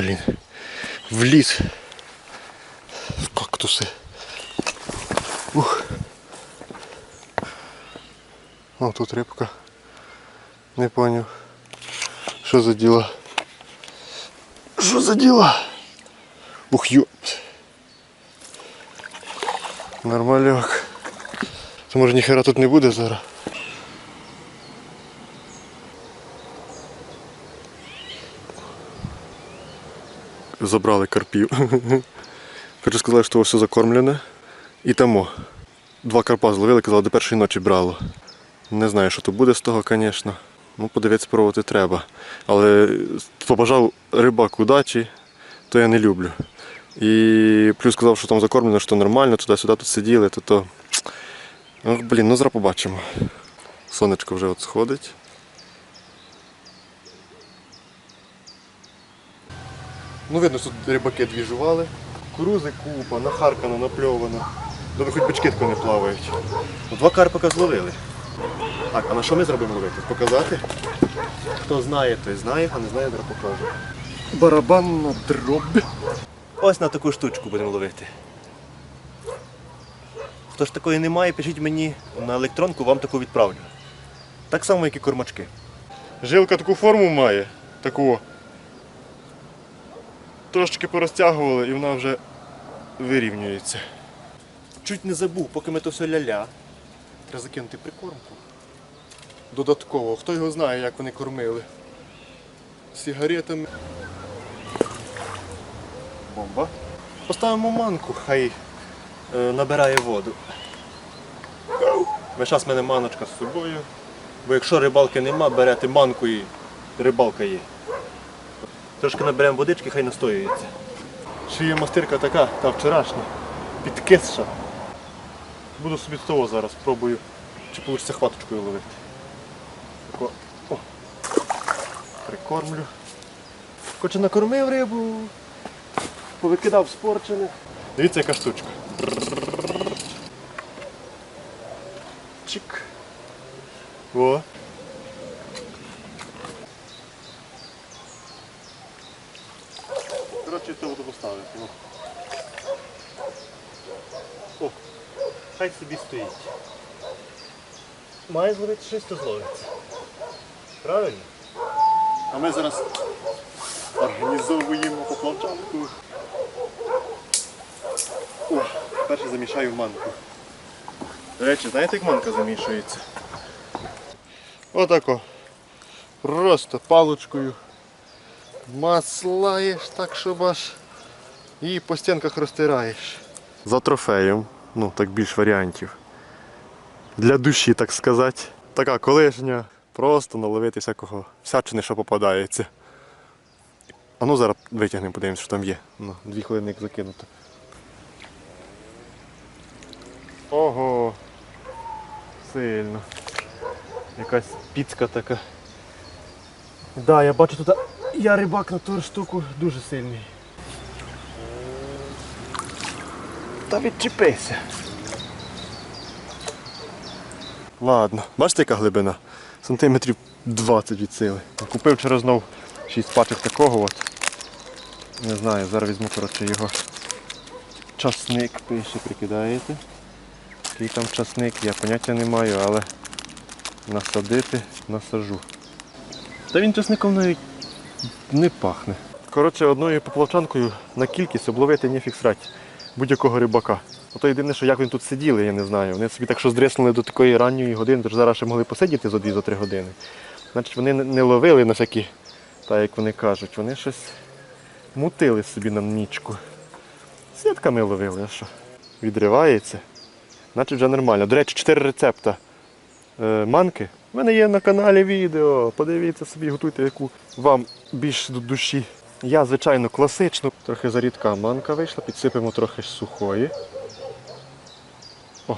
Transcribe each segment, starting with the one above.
Блін. В ліс. В кактуси. Ух. О, тут рибка. Не поняв. Що за діла? Що за діла? Ух, ю. Нормальок. То може ніхера тут не буде зараз. Забрали карпів. Хочу сказати, що все закормлене. І тому. Два карпа зловили, казали, до першої ночі брало. Не знаю, що то буде з того, звісно. Ну, подивитися, спробувати треба. Але побажав рибак удачі, то я не люблю. І плюс сказав, що там закормлено, що нормально, туди-сюди тут сиділи, то то. Ох, блін, ну зараз побачимо. Сонечко вже от сходить. Ну видно, що тут рибаки двіжували. Курузи купа, нахаркано, напльовано. Добре, хоч бички не плавають. Ну, Два карпика зловили. Так, а на що ми зробимо ловити? Показати? Хто знає, той знає, а не знає, зараз покажу. Барабанна дробь. Ось на таку штучку будемо ловити. Хто ж такої немає, пишіть мені на електронку, вам таку відправлю. Так само, як і кормачки. Жилка таку форму має, таку. Трошечки порозтягували і вона вже вирівнюється. Чуть не забув, поки ми то все ля-ля. Треба закинути прикормку. Додатково, хто його знає, як вони кормили. Сигаретами. Бомба. Поставимо манку, хай е, набирає воду. Час в мене маночка з собою. Бо якщо рибалки нема, берете манку і рибалка є. Трошки наберемо водички, хай настоюється. Чи є мастирка така, та вчорашня, підкисша. Буду собі з того зараз, спробую, чи вийде хваточкою ловити. О, прикормлю. Хоче накормив рибу, повикидав спорчене. Дивіться, яка штучка. Чик. О. Коротше, це буду поставити. Ну. О, хай собі стоїть. Має зловити щось, то зловиться. Правильно? А ми зараз організовуємо поплавчанку. О, перше замішаю манку. До речі, знаєте, як манка замішується? Отако. Просто паличкою маслаєш так, щоб аж і по стінках розтираєш. За трофеєм, ну так більш варіантів. Для душі, так сказати. Така колишня, просто наловити всякого всячини, що попадається. А ну зараз витягнемо, подивимося, що там є. Ну, дві хвилини закинуто. Ого! Сильно. Якась піцка така. Да, я бачу тут я рибак на ту штуку дуже сильний. Та відчепися. Ладно, бачите, яка глибина? Сантиметрів 20 від сили. Купив вчора знов 6 пачок такого от. Не знаю, зараз візьму коротше його. Часник пише, прикидаєте. Який там часник, я поняття не маю, але насадити насажу. Та він часником навіть не пахне. Коротше, одною поплавчанкою на кількість обловити ніфіг срать будь-якого рибака. Ото єдине, що як вони тут сиділи, я не знаю. Вони собі так що здриснули до такої ранньої години, тож зараз ще могли посидіти за 2-3 години. Значить, вони не- не ловили на всякі, так як вони кажуть, вони щось мутили собі на нічку. Сітками ловили, а що? Відривається. Значить вже нормально. До речі, 4 рецепта е, манки. У мене є на каналі відео. Подивіться собі, готуйте, яку вам більш до душі. Я, звичайно, класичну, трохи зарідка манка вийшла, підсипемо трохи сухої. О.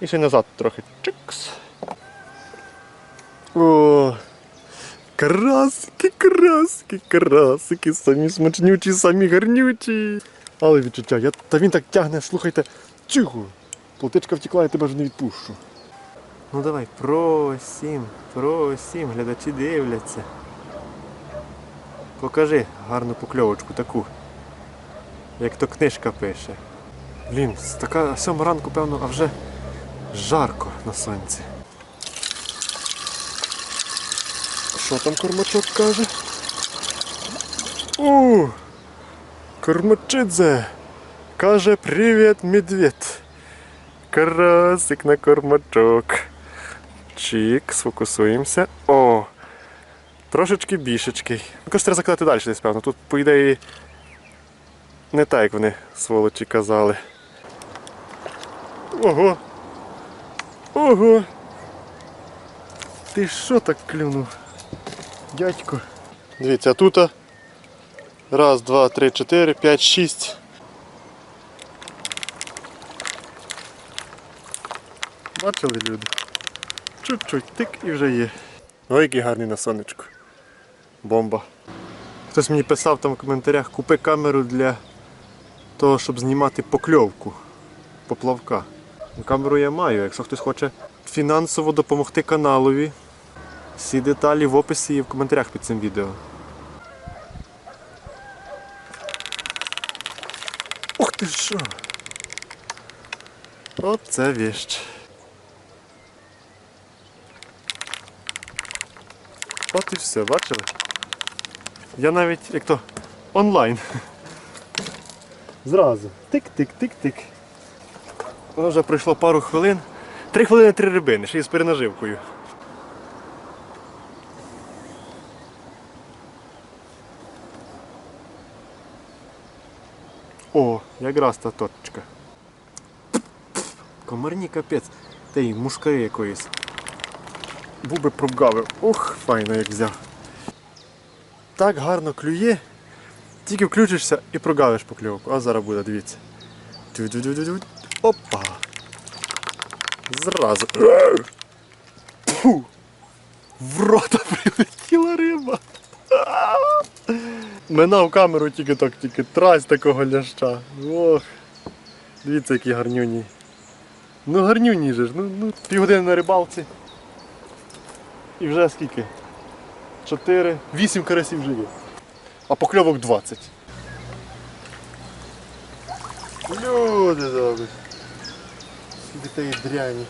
І ще назад трохи. Чикс. О. Красики, красики, красики, самі смачнючі, самі гарнючі. Але відчуття, я, та він так тягне, слухайте, тихо. Плотичка втекла, я тебе вже не відпущу. Ну давай, просім, просім, глядачі дивляться. Покажи гарну покльовочку таку. Як то книжка пише. Блін, така сьома ранку, певно, а вже жарко на сонці. Що там кормачок каже? У! Кормачидзе! Каже привіт, медведь. Карасик на кормачок. Чик, сфокусуємося. О! Трошечки більшечкий. Якось треба закладати далі десь, певно. Тут, по ідеї, не так, як вони сволочі казали. Ого! Ого! Ти що так клюнув? Дядько. Дивіться, а тут раз, два, три, чотири, п'ять, шість. Бачили люди? Чуть-чуть тик і вже є. Ой, який гарний на сонечку. Бомба. Хтось мені писав там в коментарях, купи камеру для того, щоб знімати покльовку поплавка. Ну, Камеру я маю, якщо хтось хоче фінансово допомогти каналові. Всі деталі в описі і в коментарях під цим відео. Ух ти що! Оце віщ. От і все, бачили? Я навіть як то онлайн. Зразу. Тик-тик-тик-тик. Воно вже пройшло пару хвилин. Три хвилини три рибини, ще й з перенаживкою. О, якраз та точка. Комарні капець. Та й мушкари якоїсь. Був би прогавив. Ох, файно як взяв. Так гарно клює. Тільки включишся і прогавиш покльовку. А зараз буде, дивіться. Опа. Зразу. Фу. В рота прилетіла риба. Минав камеру тільки так, тільки трась такого ляща. Ох. Дивіться, які гарнюні. Ну гарнюні же ж, ну, ну півгодини на рибалці. І вже скільки? Чотири, вісім карасів вже є. А покльовок 20. Люди добрі. Тієї дряні.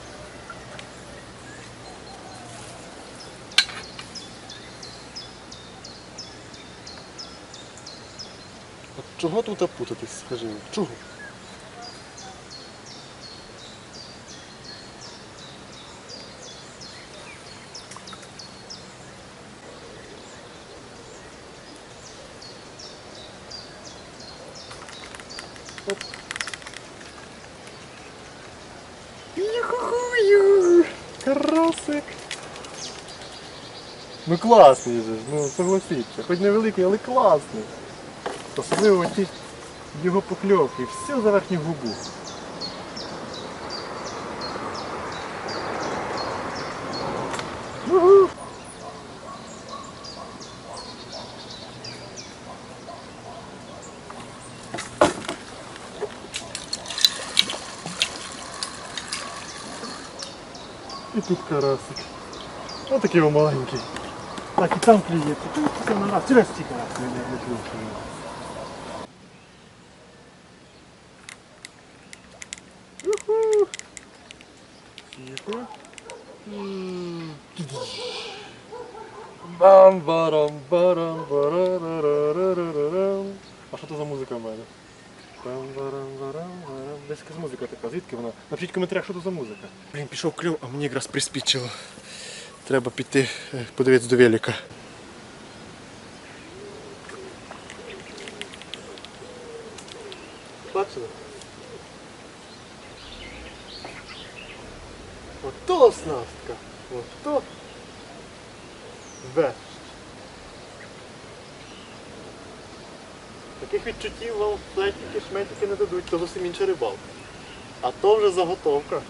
От чого тут опутатись, скажи мені? Чого? Карасик! Ну класний же ж, ну согласіться. Хоч невеликий, але класний. Особливо ті його покльовки. Все за верхню губу. І тут карасик. Ось такий о маленький. Так, і там клює. Тут на раз. Через клює. Юху. Тихо. М. бам барам барам барарарарарарам А що це за музика в мене? Десь якась музика така. Звідки вона? Напишіть в коментарях, що це за музика. Блін, пішов кльов, а мені якраз приспічило. Треба піти е, подивитися до велика. Таких відчуттів вам флетики, шметики не дадуть, того зовсім інша рибалка. А то вже заготовка.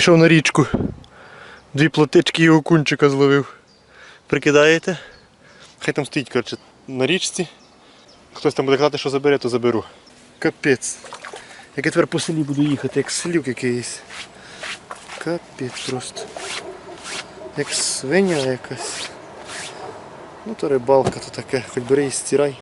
Пішов на річку. Дві плотички і окунчика зловив. Прикидаєте? Хай там стоїть, коротше, на річці. Хтось там буде казати, що забере, то заберу. Капець. Як я тепер по селі буду їхати, як слюк якийсь. Капець просто. Як свиня якась. Ну то рибалка, то таке, хоч бери і стирай.